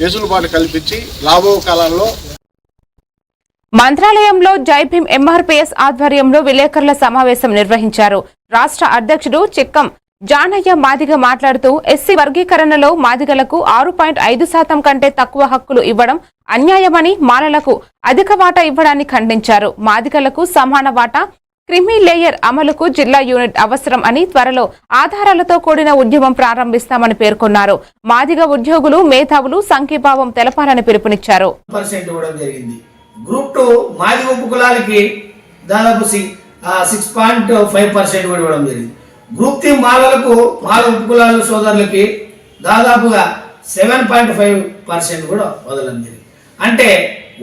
వెసులుబాటు కల్పించి రాబో కాలంలో మంత్రాలయంలో జైభీం ఎంఆర్పీఎస్ ఆధ్వర్యంలో విలేకరుల సమావేశం నిర్వహించారు. రాష్ట్ర అధ్యక్షుడు చిక్కం జానయ్య మాదిగ మాట్లాడుతూ ఎస్సీ వర్గీకరణలో మాదిగలకు ఆరు పాయింట్ ఐదు శాతం కంటే తక్కువ హక్కులు ఇవ్వడం అన్యాయమని మాలలకు అధిక వాటా ఇవ్వడాన్ని ఖండించారు. మాదిగలకు సమాన వాటా క్రిమి లేయర్ అమలుకు జిల్లా యూనిట్ అవసరం అని త్వరలో ఆధారాలతో కూడిన ఉద్యమం ప్రారంభిస్తామని పేర్కొన్నారు. మాదిగ ఉద్యోగులు మేధావులు సంఘీభావం తెలపాలని పిలుపునిచ్చారు. గ్రూప్ టూ మాది ఉప్పు దాదాపు సిక్స్ పాయింట్ ఫైవ్ పర్సెంట్ కూడా ఇవ్వడం జరిగింది. గ్రూప్ త్రీ మాలలకు మాల ఉపకులాల సోదరులకి దాదాపుగా సెవెన్ పాయింట్ ఫైవ్ పర్సెంట్ కూడా వదలడం జరిగింది. అంటే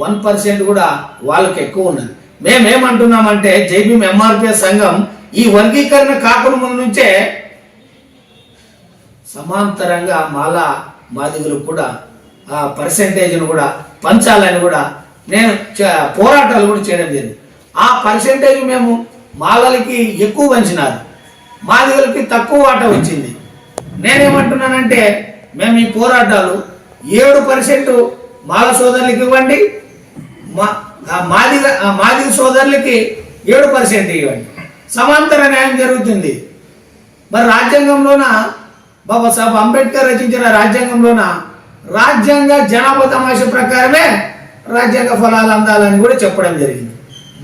వన్ పర్సెంట్ కూడా వాళ్ళకి ఎక్కువ ఉన్నది. మేమేమంటున్నామంటే జైబీఎం ఎంఆర్పీఎస్ సంఘం ఈ వర్గీకరణ కాకుండా ముందు నుంచే సమాంతరంగా మాల మాదిగులకు కూడా ఆ పర్సంటేజ్ను కూడా పంచాలని కూడా నేను పోరాటాలు కూడా చేయడం జరిగింది. ఆ పర్సెంటేజ్ మేము మాలలకి ఎక్కువ పంచినారు. మాదిగులకి తక్కువ వాటా వచ్చింది. నేనేమంటున్నానంటే మేము ఈ పోరాటాలు ఏడు పర్సెంట్ మాల సోదరులకి ఇవ్వండి మా మాది ఆ సోదరులకి ఏడు పర్సెంట్ ఇవ్వండి. సమాంతర న్యాయం జరుగుతుంది. మరి రాజ్యాంగంలోన? బాబాసాహెబ్ అంబేద్కర్ రచించిన రాజ్యాంగంలోన? రాజ్యాంగ జనాభా తమాష ప్రకారమే రాజ్యాంగ ఫలాలు అందాలని కూడా చెప్పడం జరిగింది.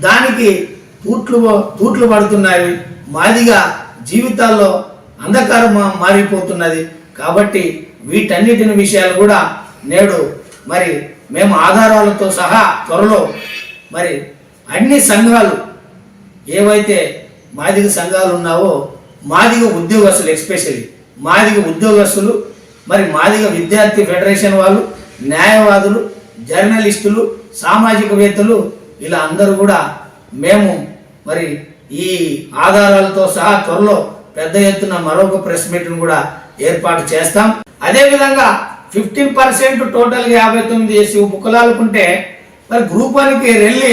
దానికి తూట్లు తూట్లు పడుతున్నాయి. మాదిగా జీవితాల్లో అంధకారం మారిపోతున్నది. కాబట్టి వీటన్నిటిని విషయాలు కూడా నేడు మరి మేము ఆధారాలతో సహా త్వరలో మరి అన్ని సంఘాలు ఏవైతే మాదిగ సంఘాలు ఉన్నావో మాదిగ ఉద్యోగస్తులు ఎస్పెషల్లీ మాదిగ ఉద్యోగస్తులు మరి మాదిగ విద్యార్థి ఫెడరేషన్ వాళ్ళు న్యాయవాదులు జర్నలిస్టులు సామాజికవేత్తలు ఇలా అందరూ కూడా మేము మరి ఈ ఆధారాలతో సహా త్వరలో పెద్ద ఎత్తున మరొక ప్రెస్ మీట్ను కూడా ఏర్పాటు చేస్తాం. అదేవిధంగా ఫిఫ్టీన్ పర్సెంట్ టోటల్గా యాభై తొమ్మిది ఎస్సీ ఉపకులాలకుంటే మరి గ్రూప్ వన్కి వెళ్ళి